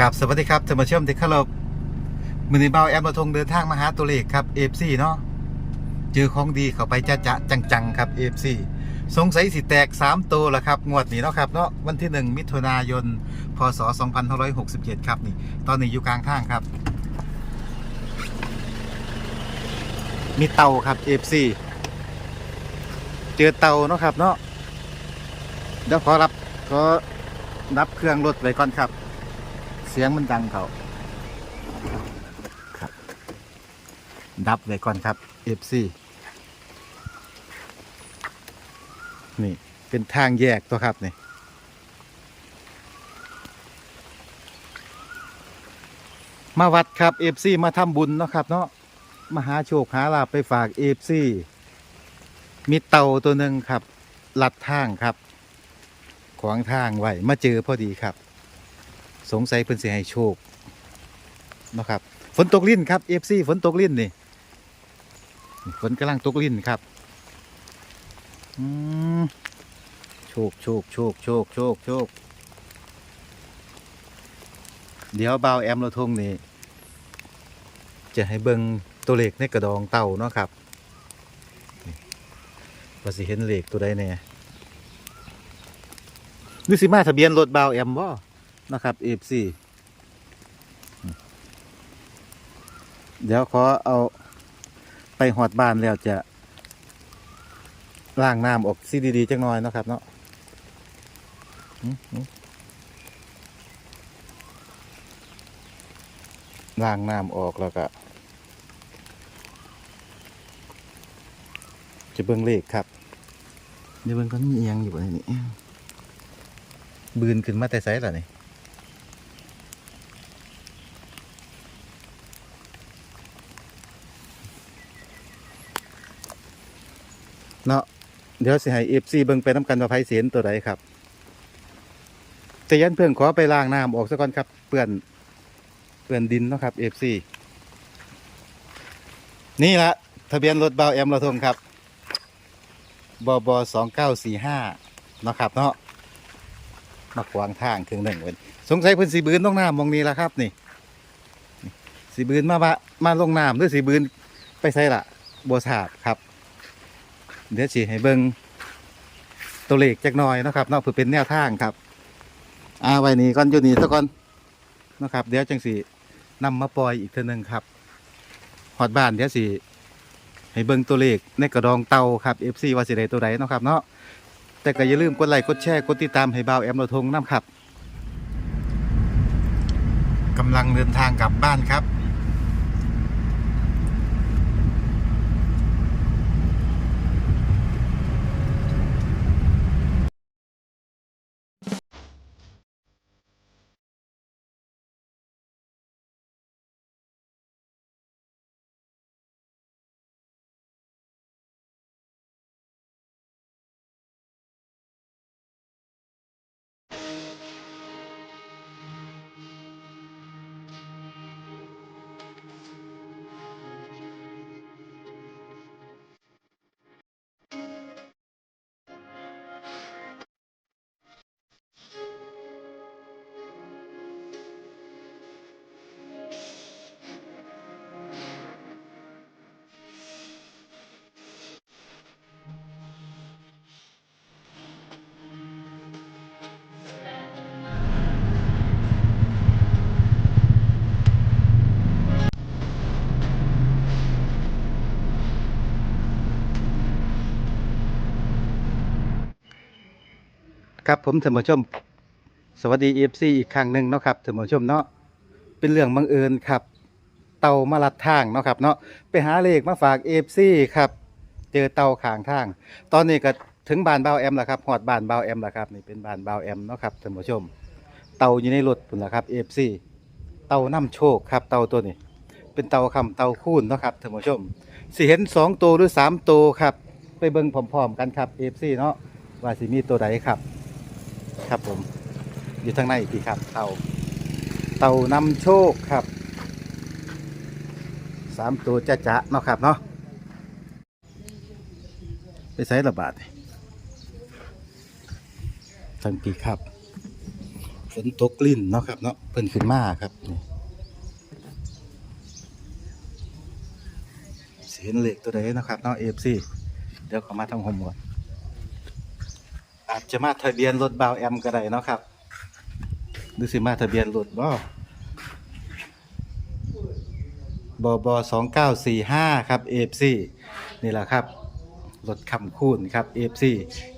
กับสวัสดีครับท่านผู้ชมที่เคารพมือนี้เบาแอมระทงเดินทางมาหาตัวเลขครับ FC เนาะเจอของดีเข้าไปจะจะจังๆครับ FC สงสัยสิแตก 3 ตัวละครับ งวดนี้เนาะครับเนาะวันที่ 1 มิถุนายน พศ 2567 ครับนี่ ตอนนี้อยู่กลางทางครับ มีเตาครับ FC เจอเตาเนาะครับเนาะเดี๋ยวขอรับขอรับเครื่องรถไว้ก่อนครับ เสียงมันดังเขาครับ ดับไว้ก่อนครับ FC นี่ เป็นทางแยกตัวครับนี่มาวัดครับ FC มาทำบุญเนาะครับเนาะมาหาโชคหาลาภไปฝาก FC มีเต่าตัวหนึ่งครับลัดทางครับ ขวางทางไว้มาเจอพอดีครับ สงสัยเพิ่นสิให้โชคเนาะครับฝนตกลิ้นครับ FC ฝนตกลิ้นนี่ฝนกำลังตกลิ้นครับอืมโชคโชคโชคโชคโชคโชคเดี๋ยวเบาแอมเราทงนี่จะให้เบิงตัวเลขในกระดองเต่าเนาะครับว่าสิเห็นเลขตัวใดแน่นึกสิมาทะเบียนรถเบาแอมบ่ นะครับ F4 เดี๋ยวขอเอาไปหอดบ้านแล้วจะล้างน้ำออกซีดีๆจังน้อยเนาะครับเนาะอืมอืมล้างน้ำออกแล้วก็จะเบิ่งเลขครับ เดี๋ยวเบิ่งก็มีเอียงอยู่บนนี้บืนขึ้นมาแต่ไซส์ล่ะนี่ เนาะเดี๋ยวสิให้เอฟซีเบิ่งไปน้ำกันว่าไผเสียนตัวใดครับแต่ยันเพื่อนขอไปล้างน้ำออกซะก่อนครับเปื่อนเปื่อนดินเนาะครับเอฟซีนี่ละทะเบียนรถเบาแอมเราทงครับบอบสองเก้าสี่ห้าเนาะครับเนาะมาขวางทางเครื่องหนึ่งเว้นสงสัยเพิ่นสีบืนลงน้ำมองนี้ละครับนี่สีบืนมาบะมาลงน้ำหรือสีบืนไปใส่ละบัวสาบครับ เดี๋ยวสิให้เบิ่งตัวเลขจักหน่อยนะครับเนาะเพื่อเป็นแนวทางครับอ่าไว้นี่ก่อนอยู่นี่ซะก่อนนะครับ เดี๋ยวจังสินำมาปล่อยอีกเทื่อนึงครับฮอดบ้านเดี๋ยวสิให้เบิ่งตัวเลขในกระดองเตาครับ FC ว่าสิได้ตัวใดเนาะครับเนาะแต่ก็อย่าลืมกดไลค์กดแชร์กดติดตามให้บ่าวแอมเราทงน้ำครับกำลังเดินทางกลับบ้านครับ ครับผมท่านผู้ชม สวัสดีเอฟซีอีกครั้งหนึ่งเนาะครับท่านผู้ชมเนาะเป็นเรื่องบังเอิญครับ เต่ามาลัดทางเนาะครับเนาะไปหาเลขมาฝากเอฟซีครับเจอเต่าขางทาง ตอนนี้ก็ถึงบ้านเบาแอมแล้วครับหอดบ้านเบาแอมแล้วครับนี่เป็นบ้านเบาแอมเนาะครับท่านผู้ชม เต่าอยู่ในรถพุ่นละครับเอฟซีเต่าน้ำโชคครับเต่าตัวนี้ เป็นเต่าคำเต่าคูนเนาะครับท่านผู้ชมสิเห็นสองตัวหรือสามตัวครับ ไปเบิ่งพร้อมๆกันครับเอฟซีเนาะว่าสิมีตัวใดครับ ครับผม อยู่ทางในอีกทีครับ เต่า เต่านำโชคครับสามตัวจะจะเนาะครับเนาะไปใช้ระบาดทางปีครับฝนตกลิ่นเนาะครับเนาะเพิ่นขึ้นมาครับนี่สิเห็นเหล็กตัวใดนะครับเนาะ FC เดี๋ยวเขามาทำโฮมก่อน อาจจะมาทะเบียนรถบาวแอมก็ได้เนาะครับหรือสิมาทะเบียนรถบ่บอบสองเก้าสี่ห้าครับ FC นี่แหละครับรถคำคูณครับ FC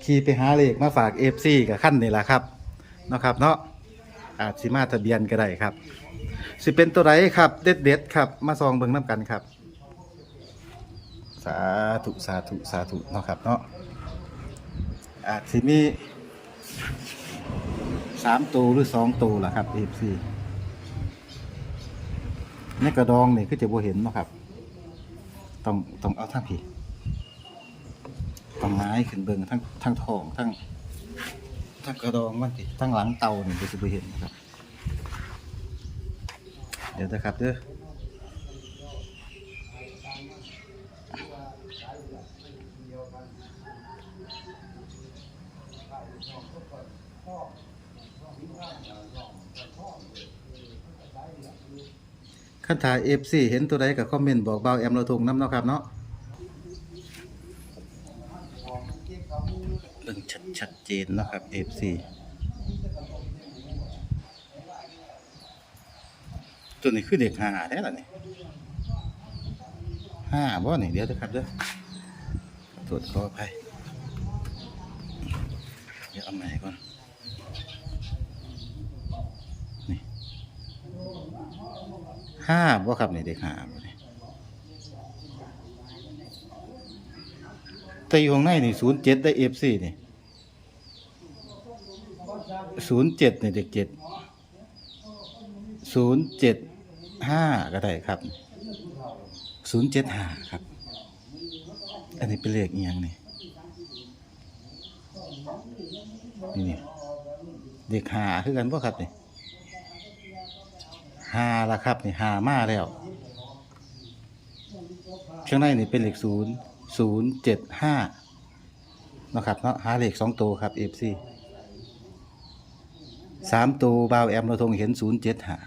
ขี่ไปหาเลขมาฝาก FC กับขั้นนี่แหละครับเนาะครับเนาะอาจสิมาทะเบียนก็ได้ครับ สิเป็นตัวไหนครับ เด็ดเด็ดครับ มาซองเบิ่งน้ำกันครับ สาธุ สาธุ สาธุ เนาะครับเนาะ อาจสิมีสามตัวหรือสองตัวล่ะครับ FC ในกระดองนี่คือจะบ่เห็นเนาะครับ ต้องต้องเอาทั้งผีต้นไม้ขึ้นเบิงทั้งทั้งทองทั้งทั้งกระดองมันสิทั้งหลังเตานี่ก็สิบ่เห็นนะครับ เดี๋ยวนะครับเด้อ คันถ่าย FC เห็นตัวใดก็คอมเมนต์บอกเบาแอมเราทงน้ำเนาะครับเนาะเรื่องชัดชัดเจนเนาะครับ FC ตัวนี้คือเด็กหาได้หรอเนี่ยห้าบ่นี่เดี๋ยวนะครับเด้อขอโทษขออภัยเดี๋ยวเอาใหม่ก่อน ห้าบ่ครับนี่เด็กห้าบ่นี่แต่อยู่ข้างในนี่ศูนย์เจ็ดได้ FC นี่ศูนย์เจ็ดนี่เด็กเจ็ดศูนย์เจ็ดห้าก็ได้ครับศูนย์เจ็ดห้าครับ อันนี้เป็นเลขอีหยังนี่นี่นี่เด็กหาคือกันป่ะครับนี่ หาละครับนี่หามาแล้วข้างในนี่เป็นเลขศูนย์ศูนย์เจ็ดห้านะครับเนาะหาเลขสองตัวครับเอฟซีสามตัวบาวแอมเราทงเห็นศูนย์เจ็ดห้า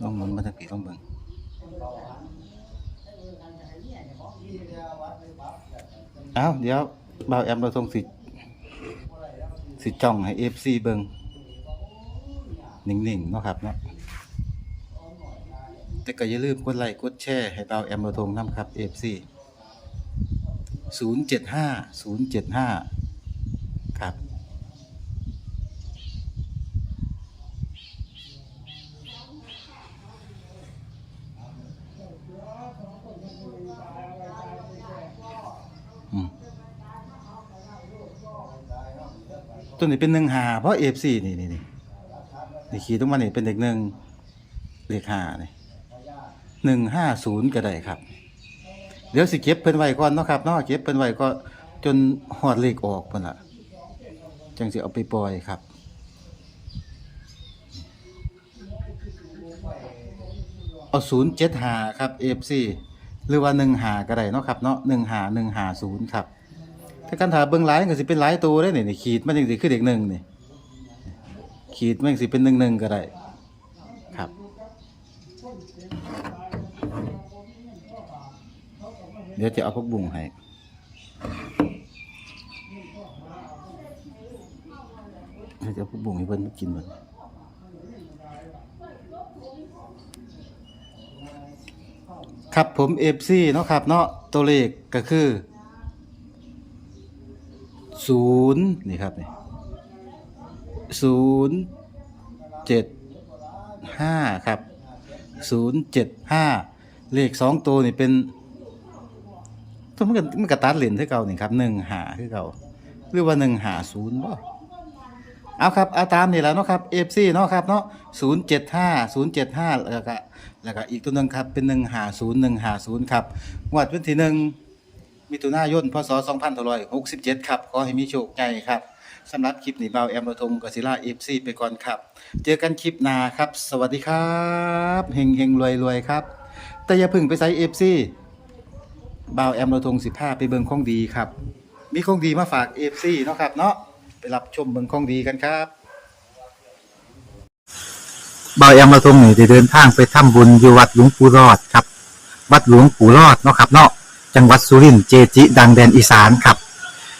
ลองหมุนมาทางปีลองเบิ่งเอาเดี๋ยวบ่าวแอมเราทงสิสิจ้องให้เอฟซีเบิง นิ่งๆเนาะครับเนาะแต่ก็อย่าลืมกดไลค์กดแชร์ให้บ่าแอมเราทงนำครับเอฟซีศูนย์เจ็ดห้าศูนย์เจ็ดห้าครับอืมตัวนี้เป็นหนึ่งหาเพราะเอฟซีนี่นี่ นี่นี่ขีดตรงมานี่เป็นเด็กหนึ่งเลขห้านี่หนึ่งห้าศูนย์ก็ได้ครับ เดี๋ยวสิเก็บเพิ่นไว้ก่อนเนาะครับเนาะเก็บเพิ่นไว้ก็จนหอดเลขออกเพิ่นละจังสิเอาไปปล่อยครับ เอาศูนย์เจ็ดหาครับเอฟซีหรือว่าหนึ่งหาก็ได้เนาะครับเนาะหนึ่งหาหนึ่งหาศูนย์ครับ ถ้าการถาเบิ่งหลายก็สิเป็นหลายตัวได้เนี่นี่ขีดมันจังสิคือเด็กหนึ่งเนี่ย ขีดแมันจังสิเป็นหนึ่งหนึ่งก็ได้ครับ เดี๋ยวจะเอาพวกบุ้งให้เดี๋ยวจะเอาพวกบุ้งให้เพิ่นกินเบิ่งครับผม FC เนาะครับเนาะตัวเลขก็คือศูนย์นี่ครับนี่ ศูนย์เจ็ดห้าครับศูนย์เจ็ดห้าเลขสองตัวนี่เป็นตัวมันก็มันกระตัดเหรียญที่เก่านี่ครับหนึ่งหาคือเก่าหรือว่าหนึ่งหาศูนย์บ่เอาครับเอาตามนี่แล้วเนาะครับเอฟซีเนาะครับเนาะศูนย์เจ็ดห้าศูนย์เจ็ดห้าแล้วก็แล้วก็อีกตัวหนึ่งครับเป็นหนึ่งหาศูนย์หนึ่งหาศูนย์ครับงวดวันที่หนึ่งมิถุนายนพศ2567ครับขอให้มีโชคใหญ่ครับ สำหรับคลิปนี้เบาแอมระทงกศิลาเอฟซีไปก่อนครับ เจอกันคลิปหน้าครับ สวัสดีครับเฮงเฮงรวยรวยครับ แต่อย่าพึ่งไปใส่เอฟซีเบาแอมระทง15ไปเบิ่งของดีครับ มีของดีมาฝากเอฟซีเนาะครับเนาะไปรับชมเมืองของดีกันครับเบาแอมมาทงนี่ได้เดินทางไปทำบุญอยู่วัดหลวงปู่รอดครับ วัดหลวงปู่รอดเนาะครับเนาะจังหวัดสุรินทร์เจจิ ดังแดนอีสานครับ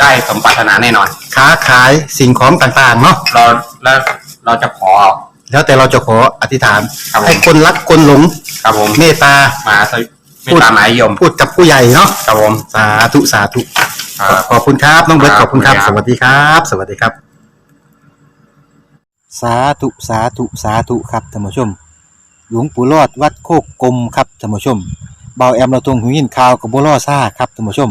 ได้สมปรารถนาแน่นอน ค้าขายสิ่งของต่างๆเนาะเราแล้วเราจะขอ แล้วแต่เราจะขออธิษฐาน ครับผม ให้คนรักคนหลงครับผมเมตตา มาสวิไม่ตามหมายยมพูดกับผู้ใหญ่เนาะครับผม สาธุสาธุ ครับ ขอบคุณครับน้องเบิร์ตคขรับอบคุณครับขอบสคุณครับวัสดีครับ สวัสดีครับ สาธุ สาธุ สาธุ ครับท่านผู้ชม หลวงปู่รอดวัดโคกกลมครับท่านผู้ชมเบาแอมเราตรงหูยินข่าวกับบัวล่อซ่าครับท่านผู้ชม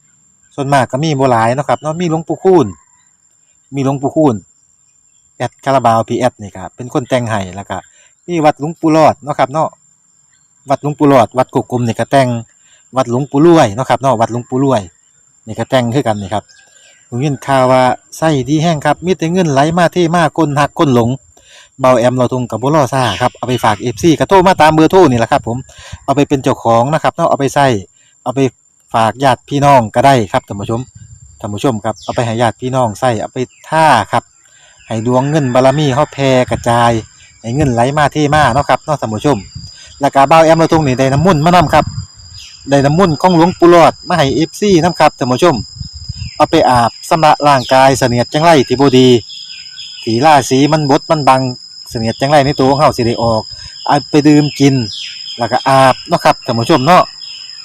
ส่วนมากก็มีโบหลายเนาะครับเนาะมีหลวงปู่คูณมีหลวงปู่คูณแอดคาราบาวพีแอดนี่ครับเป็นคนแต่งให้แล้วก็มีวัดหลวงปู่รอดเนาะครับเนาะวัดหลวงปู่รอด วัดกกกลมนี่ก็แต่งวัดหลวงปู่รวยเนาะครับเนาะวัดหลวงปู่รวยนี่ก็แต่งคือกันนี่ครับผมยินข่าวว่าไส้ดีแห้งครับมีแต่เงินไหลมาเทมากคนหักคนหลงเบาแอมเราทงกับบุรอซ่าครับเอาไปฝากเอฟซีกระโทรมาตามเบอร์โทรนี่แหละครับผมเอาไปเป็นเจ้าของนะครับเนาะเอาไปใส่เอาไป ฝากญาติพี่น้องก็ได้ครับท่านผู้ชมท่านผู้ชมครับเอาไปให้ญาติพี่น้องใส่เอาไปท่าครับให้ดวงเงินบารมีเฮาแผ่กระจายให้เงินไหลมาเทมาเนาะครับเนาะท่านผู้ชม แล้วก็เบาแอมเราทงนี่ได้น้ำมุ่นต์มานํครับได้น้ำมุ่นต์ของหลวงปู่หลอดมาให้เอฟซีนํครับท่านผู้ชม เอาไปอาบสำระร่างกายเสนียดจังไรที่บดีถีล่าสีมันบดมันบังเสนียดจังไรในตัวของเฮาสิได้ออกเอาไปดื่มกินแล้วก็อาบเนาะครับท่านผู้ชมเนาะ